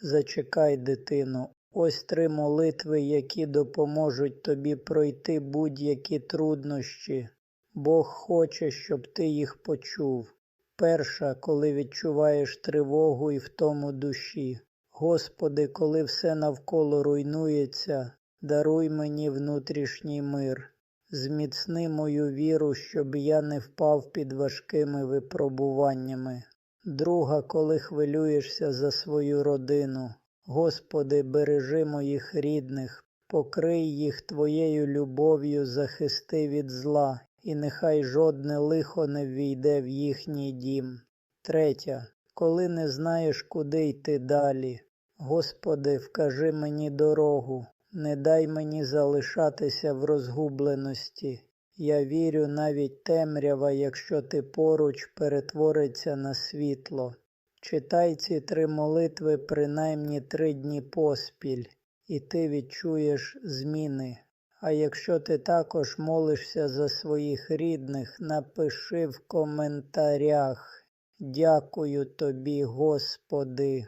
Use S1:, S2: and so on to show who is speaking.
S1: Зачекай, дитино, ось три молитви, які допоможуть тобі пройти будь-які труднощі. Бог хоче, щоб ти їх почув. Перша, коли відчуваєш тривогу і втому душі. Господи, коли все навколо руйнується, даруй мені внутрішній мир. Зміцни мою віру, щоб я не впав під важкими випробуваннями. Друга, коли хвилюєшся за свою родину. Господи, бережи моїх рідних, покрий їх Твоєю любов'ю, захисти від зла, і нехай жодне лихо не ввійде в їхній дім. Третя, коли не знаєш, куди йти далі. Господи, вкажи мені дорогу, не дай мені залишатися в розгубленості. Я вірю, навіть темрява, якщо ти поруч, перетвориться на світло. Читай ці три молитви принаймні три дні поспіль, і ти відчуєш зміни. А якщо ти також молишся за своїх рідних, напиши в коментарях. Дякую тобі, Господи.